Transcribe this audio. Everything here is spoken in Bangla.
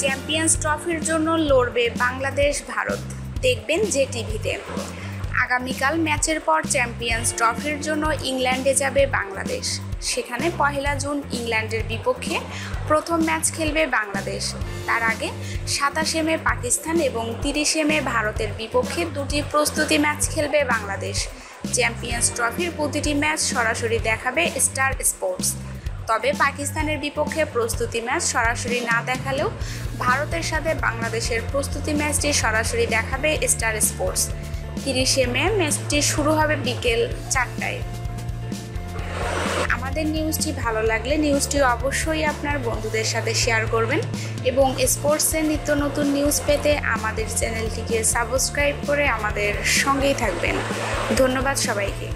ট্রফির জন্য লড়বে বাংলাদেশ, ভারত। দেখবেন যে টিভিতে। আগামীকাল ম্যাচের পর চ্যাম্পিয়ন্স ট্রফির জন্য ইংল্যান্ডে যাবে বাংলাদেশ। সেখানে পহেলা জুন ইংল্যান্ডের বিপক্ষে প্রথম ম্যাচ খেলবে বাংলাদেশ। তার আগে সাতাশে মে পাকিস্তান এবং তিরিশে মে ভারতের বিপক্ষে দুটি প্রস্তুতি ম্যাচ খেলবে বাংলাদেশ। চ্যাম্পিয়ন্স ট্রফির প্রতিটি ম্যাচ সরাসরি দেখাবে স্টার স্পোর্টস। তবে পাকিস্তানের বিপক্ষে প্রস্তুতি ম্যাচ সরাসরি না দেখালেও ভারতের সাথে বাংলাদেশের প্রস্তুতি ম্যাচটি সরাসরি দেখাবে স্টার স্পোর্টস। তিরিশে মে ম্যাচটি শুরু হবে বিকেল চারটায়। আমাদের নিউজটি ভালো লাগলে নিউজটি অবশ্যই আপনার বন্ধুদের সাথে শেয়ার করবেন এবং স্পোর্টসের নিত্য নতুন নিউজ পেতে আমাদের চ্যানেলটিকে সাবস্ক্রাইব করে আমাদের সঙ্গেই থাকবেন। ধন্যবাদ সবাইকে।